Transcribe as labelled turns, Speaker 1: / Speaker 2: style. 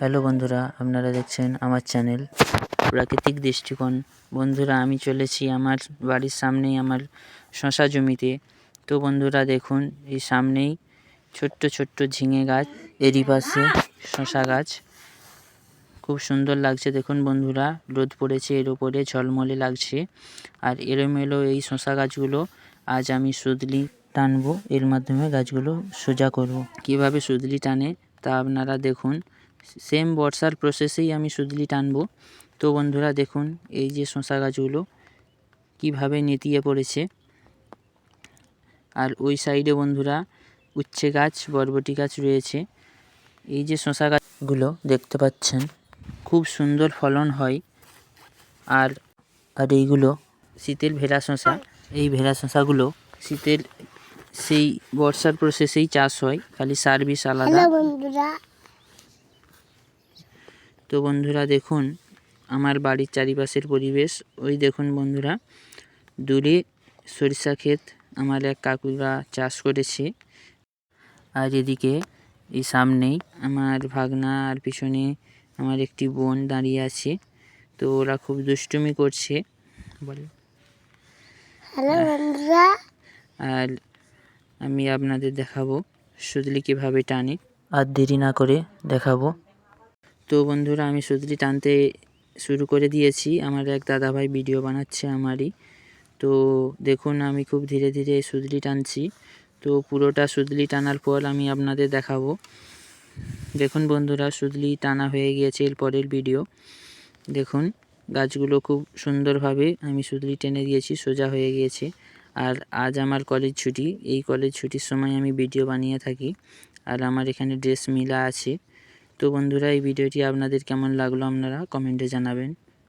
Speaker 1: Hello বন্ধুরা, আপনারা দেখছেন আমার চ্যানেল প্রাকৃতিক দৃষ্টিকোণ। বন্ধুরা, আমি চলেছি আমার বাড়ির সামনেই আমার শশা জমিতে। তো বন্ধুরা, দেখুন, এই সামনেই ছোট্ট ছোট্ট ঝিঙে গাছ, এরই পাশে শশা গাছ। খুব সুন্দর লাগছে, দেখুন বন্ধুরা, রোদ পড়েছে, এর ওপরে ঝলমলে লাগছে। আর এলোমেলো এই শশা গাছগুলো আজ আমি সুদলি টানবো, এর মাধ্যমে গাছগুলো সোজা করব। কীভাবে সুদলি টানে তা আপনারা দেখুন। সেম বর্ষার প্রসেসেই আমি সুদলি টানবো। তো বন্ধুরা দেখুন, এই যে শশা গাছগুলো কীভাবে নেতিয়ে পড়েছে। আর ওই সাইডে বন্ধুরা উচ্ছে গাছ, বরবটি গাছ রয়েছে। এই যে শশা গাছগুলো দেখতে পাচ্ছেন, খুব সুন্দর ফলন হয়। আর আর এইগুলো শীতের ভেড়া শশা এই ভেড়া শশাগুলো শীতের সেই বর্ষার প্রসেসেই চাষ হয়, খালি সার বিষ আলাদা। তো বন্ধুরা দেখুন আমার বাড়ির চারিপাশের পরিবেশ। ওই দেখুন বন্ধুরা দূরে সরিষা ক্ষেত আমার এক কাকুরা চাষ করেছে। আর এদিকে এই সামনেই আমার ভাগনা আর পিছনে আমার একটি বোন দাঁড়িয়ে আছে। তো ওরা খুব দুষ্টুমি করছে। বলে।
Speaker 2: হ্যালো বন্ধুরা।
Speaker 1: আর আমি আপনাদের দেখাবো সুতলি কীভাবে টানে। আর দেরি না করে দেখাবো। তো বন্ধুরা, আমি সুতলি টানতে শুরু করে দিয়েছি। আমার এক দাদাভাই ভিডিও বানাচ্ছে আমারই। তো দেখুন, আমি খুব ধীরে ধীরে সুতলি টানছি। তো পুরোটা সুতলি টানার পর আমি আপনাদের দেখাবো। দেখুন বন্ধুরা সুতলি টানা হয়ে গিয়েছে এর পরের ভিডিও দেখুন, গাছগুলো খুব সুন্দরভাবে আমি সুতলি টেনে দিয়েছি, সোজা হয়ে গিয়েছে। আর আজ আমার কলেজ ছুটি। এই কলেজ ছুটির সময় আমি ভিডিও বানিয়ে থাকি। আর আমার এখানে ড্রেস মিলা আছে। তো বন্ধুরা এই ভিডিওটি আপনাদের কেমন লাগল আপনারা কমেন্টে জানাবেন।